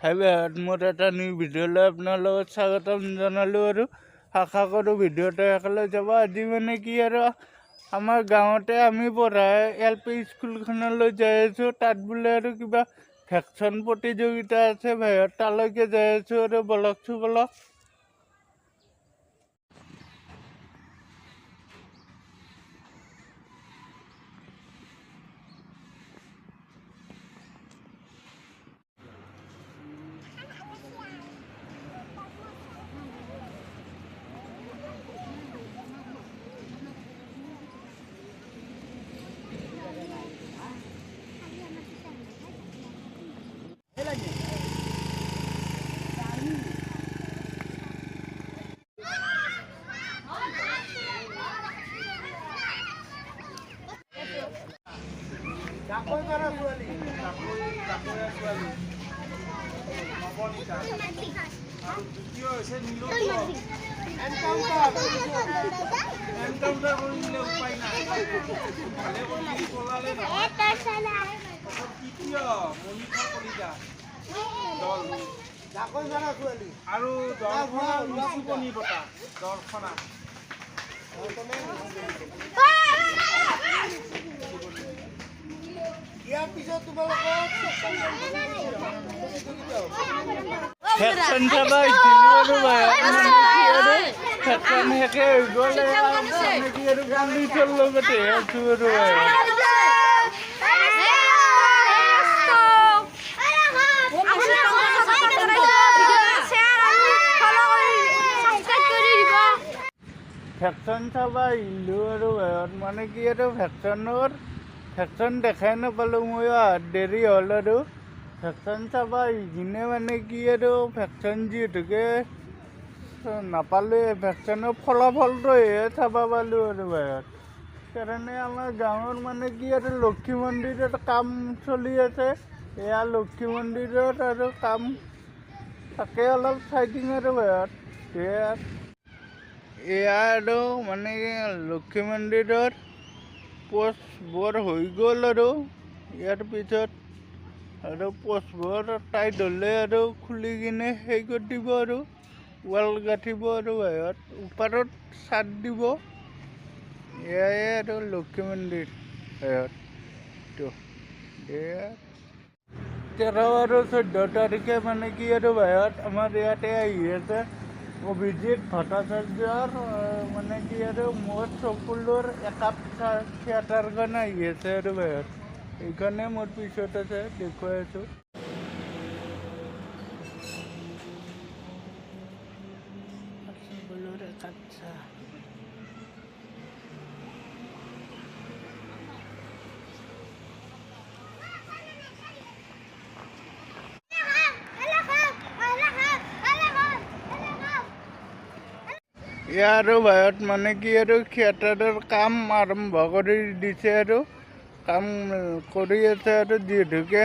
High বেহত মোৰ এটা new ভিডিঅ'লৈ আপোনাৰ লগত স্বাগতম জনালোঁ আৰু। আশা কৰোঁ ভিডিঅ'টো একেলগে যাব। আজি মানে কি আৰু, আমাৰ গাঁৱতে আমি পঢ়া এল পি স্কুলখনলৈ যাই আছোঁ। তাত বোলে আৰু কিবা ভেকচন প্ৰতিযোগিতা আছে বাহিৰত তালৈকে যাই আছোঁ আৰু বলকচোন বলক। আৰু দৰ্শনা বঁটা দৰ্শনা ইয়াৰ পিছত ভেকচন চাব আহিছিলোঁ আৰু বাহিৰত মানে কি আৰু ভেকচন শেষে হৈ গ'ল আৰু মানে কি আৰু কণ্ডিশ্যন লগতে আছোঁ আৰু বাহিৰত ভেকচন চাব আহিলোঁ আৰু মানে কি আৰু ভেকচনৰ ভেকচন দেখাই নাপালোঁ মই দেৰি হ'ল আৰু। ভেকচন চাব কিনে মানে কি আৰু ভেকচন যিহেতুকে নাপালোঁৱে ভেকচনৰ ফলাফলটোহে চাব পালোঁ আৰু বাহিৰত সেইকাৰণে আমাৰ গাঁৱৰ মানে কি আৰু লক্ষী মন্দিৰত কাম চলি আছে। এয়া লক্ষী মন্দিৰত আৰু কাম তাকে অলপ চাই দিম আৰু বাহিৰত সেয়া এয়া আৰু মানে লক্ষী মন্দিৰৰ পোষ্টবোৰ হৈ গ'ল আৰু। ইয়াৰ পিছত আৰু পোষ্টবোৰ টাইট হ'লে আৰু খুলি কিনে সেই কৰি দিব আৰু। ৱাল গাঁঠিব আৰু বাহিৰত। ওপৰত চাট দিব। এয়াই আৰু লক্ষী মন্দিৰ বাহিৰত এয়া তেৰ আৰু চৈধ্য তাৰিখে মানে কি আৰু বাহিৰত আমাৰ ইয়াতে আহি আছে। অভিজিত ভট্টাচাৰ্যৰ মানে কি আৰু মোৰ চকুলোৰ একাপ থিয়েটাৰখন আহি আছে আৰু বাহিৰত। সেইকাৰণে মোৰ পিছত আছে, দেখুৱাই আছোঁ। চকুলোৰ ইয়াৰ বাহিৰত মানে কি আৰু থিয়েটাৰৰ কাম আৰম্ভ কৰি দিছে আৰু। কাম কৰি আছে আৰু যিহেতুকে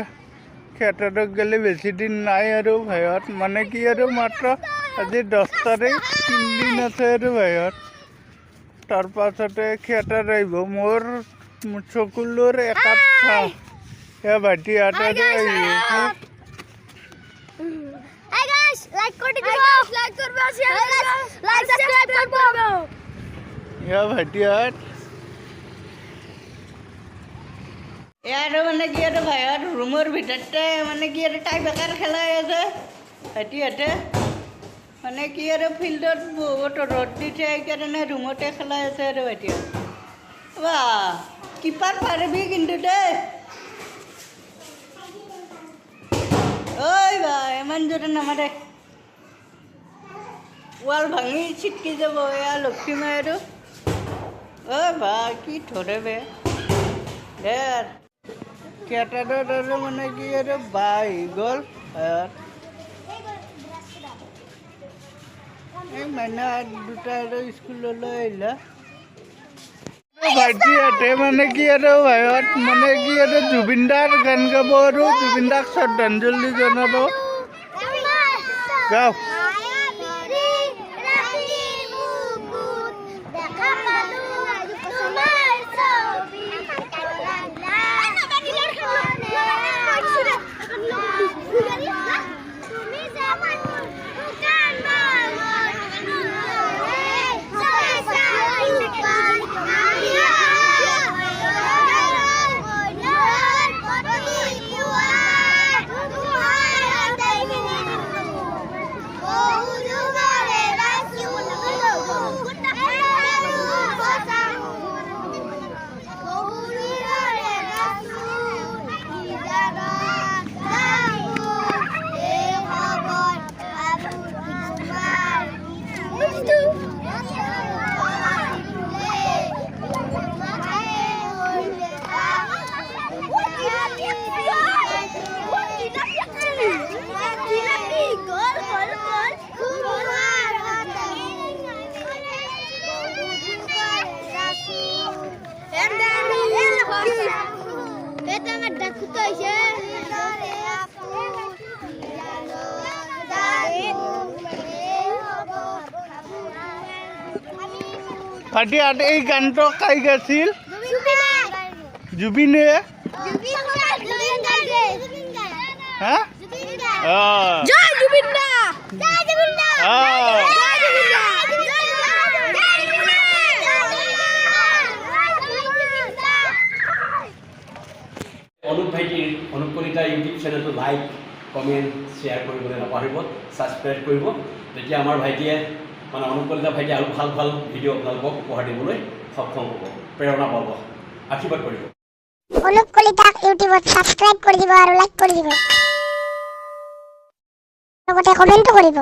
থিয়েটাৰত গ'লে বেছি দিন নাই আৰু বাহিৰত মানে কি আৰু মাত্ৰ আজি দহ তাৰিখ তিনিদিন আছে আৰু বাহিৰত তাৰ পাছতে থিয়েটাৰ আহিব। মোৰ চকুলোৰ একাপ সেয়া ভাইটি হাততে করে লাইক করবে শেয়ার করবে লাইক সাবস্ক্রাইব করবে। এয়া ভাইটি হাত ইয়াৰ মানে কি আৰু ভাইৰ ৰুমৰ ভিতৰতে মানে কি আৰু টাই বেকাৰ খেলাই আছে। ভাইটিহঁতে মানে কি আৰু ফিল্ডত বহুত ৰ'দ দিছে সেইকাৰণে ৰুমতে খেলাই আছে আৰু ভাইটিহঁত বা কিপাৰ পাৰিবি কিন্তু দেই। ঐ বা ইমান জোৰে নামাৰে ৱাল ভাঙি ছিটকি যাব এয়া লক্ষীমাই আৰু ঐ বা কি ধৰে বে। থিয়েটাৰত আৰু মানে কি আৰু বা আহি গ'ল। ভাইত এই মাইনা দুটা আৰু স্কুললৈ আহিলা। ভাইটিহঁতে মানে কি আৰু ভাইত মানে কি আৰু জুবিন দাৰ গান গাব আৰু জুবিন দাক শ্ৰদ্ধাঞ্জলি জনাব। এটা আমার দেখো তো হইছে পাটি আর এই গানটো কাই গাইছিল জুবিনে হ্যাঁ অঁ জয় জুবিন দা জয় জুবিন দা অঁ জয় জুবিন দা জয় জুবিন দা অনুপ ভাইটিৰ অনুপ ইউটিউব চেনেলটো লাইক, কমেণ্ট, শ্বেয়াৰ কৰিবলৈ নাপাহৰিব ছাবস্ক্ৰাইব কৰিব। তেতিয়া আমাৰ ভাইটিয়ে মানে অনুপ ভাইটি ভাইটিয়ে আৰু ভালো ভালো ভিডিঅ' আপোনালোকক উপহাৰ দিবলৈ সক্ষম হ'ব। প্ৰেৰণা পাব। আশীৰ্বাদ কৰিব। অনুপ কলিতাক ইউটিউবত ছাবস্ক্ৰাইব কৰি দিব আৰু লাইক কৰি দিব। লগতে কমেণ্টো কৰিব।